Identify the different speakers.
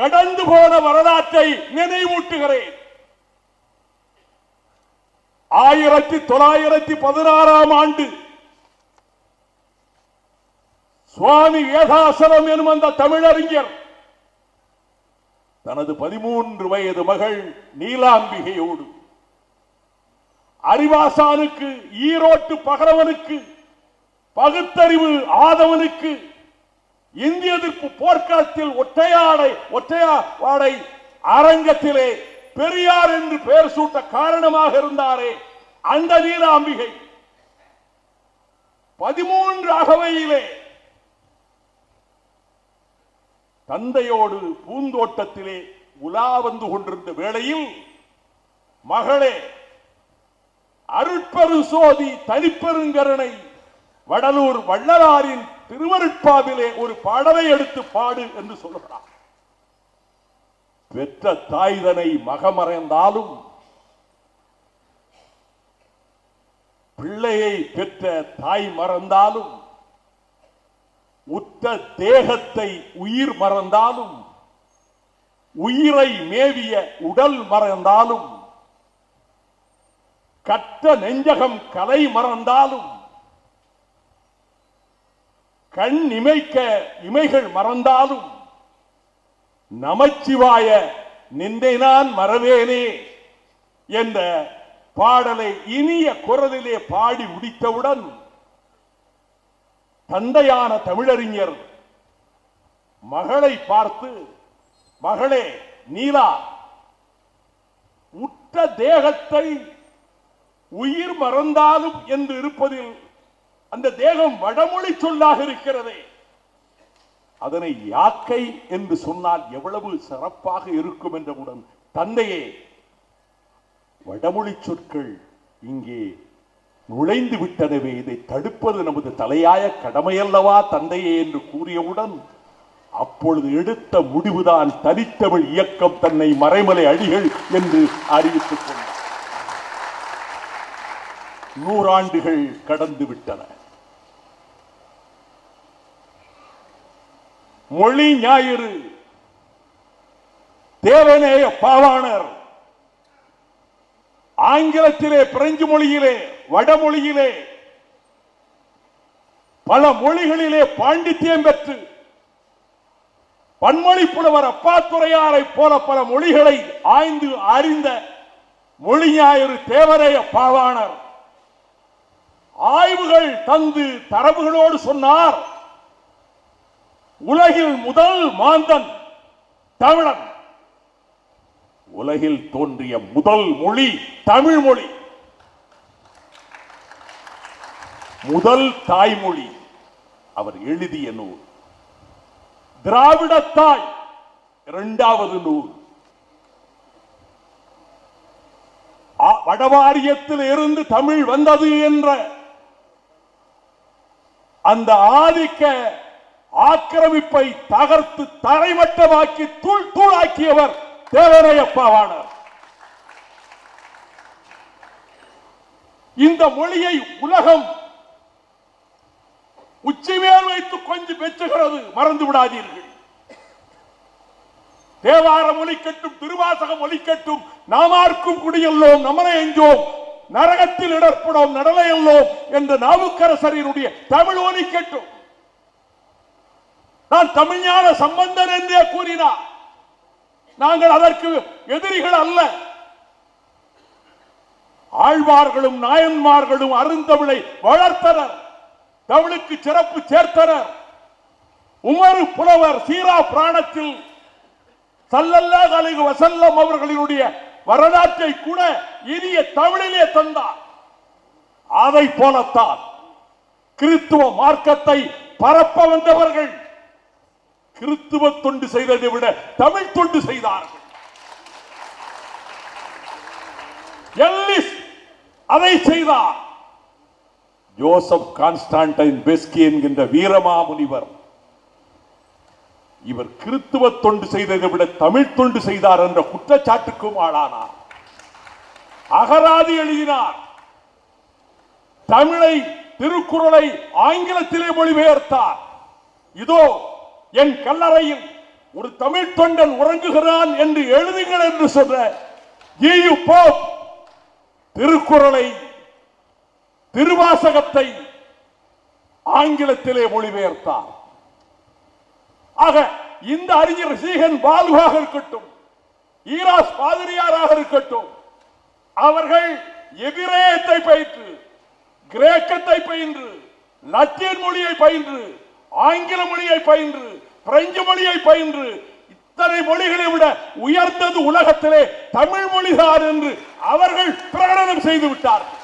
Speaker 1: கடந்து போன வரலாற்றை நினைவூட்டுகிறேன். ஆயிரத்தி தொள்ளாயிரத்தி பதினாறாம் ஆண்டு சுவாமி ஏகாசனம் எனும் அந்த தமிழறிஞர் தனது பதிமூன்று வயது மகள் நீலாம்பிகையோடு அறிவாசானுக்கு ஈரோட்டு பகரவனுக்கு பகுத்தறிவு ஆதவனுக்கு இந்திய எதிர்ப்பு போர்க்களத்தில் ஒற்றையாடை ஒற்றையாடை அரங்கத்திலே பெரியார் என்று பெயர் சூட்ட காரணமாக இருந்தாரே அந்த நீராம்பிகை. பதிமூன்று அகவையிலே தந்தையோடு பூந்தோட்டத்திலே உலா வந்து கொண்டிருந்த வேளையில் மகளே அருட்பெரு சோதி தனிப்பெருங்கருணை வடலூர் வள்ளலாரின் திருவருட்பாவிலே ஒரு பாடலை எடுத்து பாடு என்று சொல்லுகிறார். பெற்ற தாய்தனை மகமறைந்தாலும் பிள்ளையை பெற்ற தாய் மறந்தாலும் உற்ற தேகத்தை உயிர் மறந்தாலும் உயிரை மேவிய உடல் மறந்தாலும் கற்ற நெஞ்சகம் கலை மறந்தாலும் கண் இமைக்க இமைகள் மறந்தாலும் நமச்சிவாய நின்றை நான் மறவேனே என்ற பாடலை இனிய குரலிலே பாடி முடித்தவுடன் தந்தையான தமிழறிஞர் மகளை பார்த்து மகளே நீலா உற்ற தேகத்தை உயிர் மறந்தாலும் என்று இருப்பதில் அந்த தேகம் வடமொழி சொல்லாக இருக்கிறதே. அதனை யாக்கை என்று சொன்னால் எவ்வளவு சிறப்பாக இருக்கும் என்றவுடன் தந்தையே வடமொழி சொற்கள் இங்கே நுழைந்து விட்டனவே. இதை தடுப்பது நமது தலையாய கடமையல்லவா தந்தையே என்று கூறியவுடன் அப்பொழுது எடுத்த முடிவுதான் தனித்தமிழ் இயக்கம் தன்னை மறைமலை அடிகள் என்று அறிவித்துக் கொண்டார். நூறாண்டுகள் கடந்து விட்டன. மொழி ஞாயிறு. தேவநேய பாவாணர். ஆங்கிலத்திலே பிரெஞ்சு மொழியிலே வடமொழியிலே பல மொழிகளிலே பாண்டித்யம் பெற்று பன்மொழி புலவர் அப்பாத்துறையாரை போல பல மொழிகளை ஆய்ந்து அறிந்த மொழி ஞாயிறு தேவரைய பாவாணர். ஆய்வுகள் தந்து தரவுகளோடு சொன்னார். உலகில் முதல் மாந்தன் தமிழன். உலகில் தோன்றிய முதல் மொழி தமிழ் மொழி முதல் தாய்மொழி. அவர் எழுதிய நூல். திராவிட தாய் இரண்டாவது நூல். வடவாரியத்தில் இருந்து தமிழ் வந்தது என்ற அந்த ஆதிக்க ஆக்கிரமிப்பை தகர்த்து தரைமட்டமாக்கி தூள் தூளாக்கியவர் தேவரையப்பாவானார் இந்த மொழியை உலகம் உச்சிமேல் வைத்து கொஞ்சம் பெற்றுகிறது மறந்து விடாதீர்கள். தேவாரம் ஒலிக்கட்டும் திருவாசகம் ஒலிக்கட்டும் நாமார்க்கும் குடியல்லோம் நமனை எஞ்சோம் நரகத்தில் இடர்படும் நடலையல்லோம் என்ற நாவுக்கரசரினுடைய தமிழ் ஒலிக்கட்டும் நான் தமிழ்ஞான சம்பந்தன் என்றே கூறினார். நாங்கள் அதற்கு எதிரிகள் அல்ல. ஆழ்வார்களும் நாயன்மார்களும் அருந்தமிழை வளர்த்தனர். தமிழுக்கு சிறப்பு சேர்த்தனர். உமரு புலவர் சீரா பிராணத்தில் சல்லல்லா அலைஹி வசல்லம் அவர்களினுடைய வரலாற்றை கூட இனிய தமிழிலே தந்தார். அதை போலத்தான் கிறிஸ்துவ மார்க்கத்தை பரப்ப வந்தவர்கள் கிறிஸ்துவ தொண்டு செய்ததை விட தமிழ் தொண்டு செய்தார்கள். எல்லிஸ் அதை செய்தார். ஜோசப் கான்ஸ்டான்டைன் பெஸ்கி என்கின்ற வீரமாமுனிவர் இவர் கிறித்துவ தொண்டு செய்ததை விட தமிழ் தொண்டு செய்தார் என்ற குற்றச்சாட்டுக்கும் ஆளானார். அகராதி எழுதினார். தமிழை திருக்குறளை ஆங்கிலத்திலே மொழிபெயர்த்தார். இதோ என் கல்லறையில் ஒரு தமிழ் தொண்டன் உறங்குகிறான் என்று எழுதுங்கள் என்று சொல்ற ஈயு போப் திருக்குறளை திருவாசகத்தை ஆங்கிலத்திலே மொழிபெயர்த்தார். ஆக இந்த அறிஞர் சீகன் பாலுவாக இருக்கட்டும் ஈராஸ் பாதிரியாராக இருக்கட்டும் அவர்கள் எபிரேயத்தை பயின்று கிரேக்கத்தை பயின்று லத்தீன் மொழியை பயின்று ஆங்கில மொழியை பயின்று பிரெஞ்சு மொழியை பயின்று இத்தனை மொழிகளை விட உயர்ந்தது உலகத்திலே தமிழ் மொழிதான் என்று அவர்கள் பிரகடனம் செய்து விட்டார்கள்.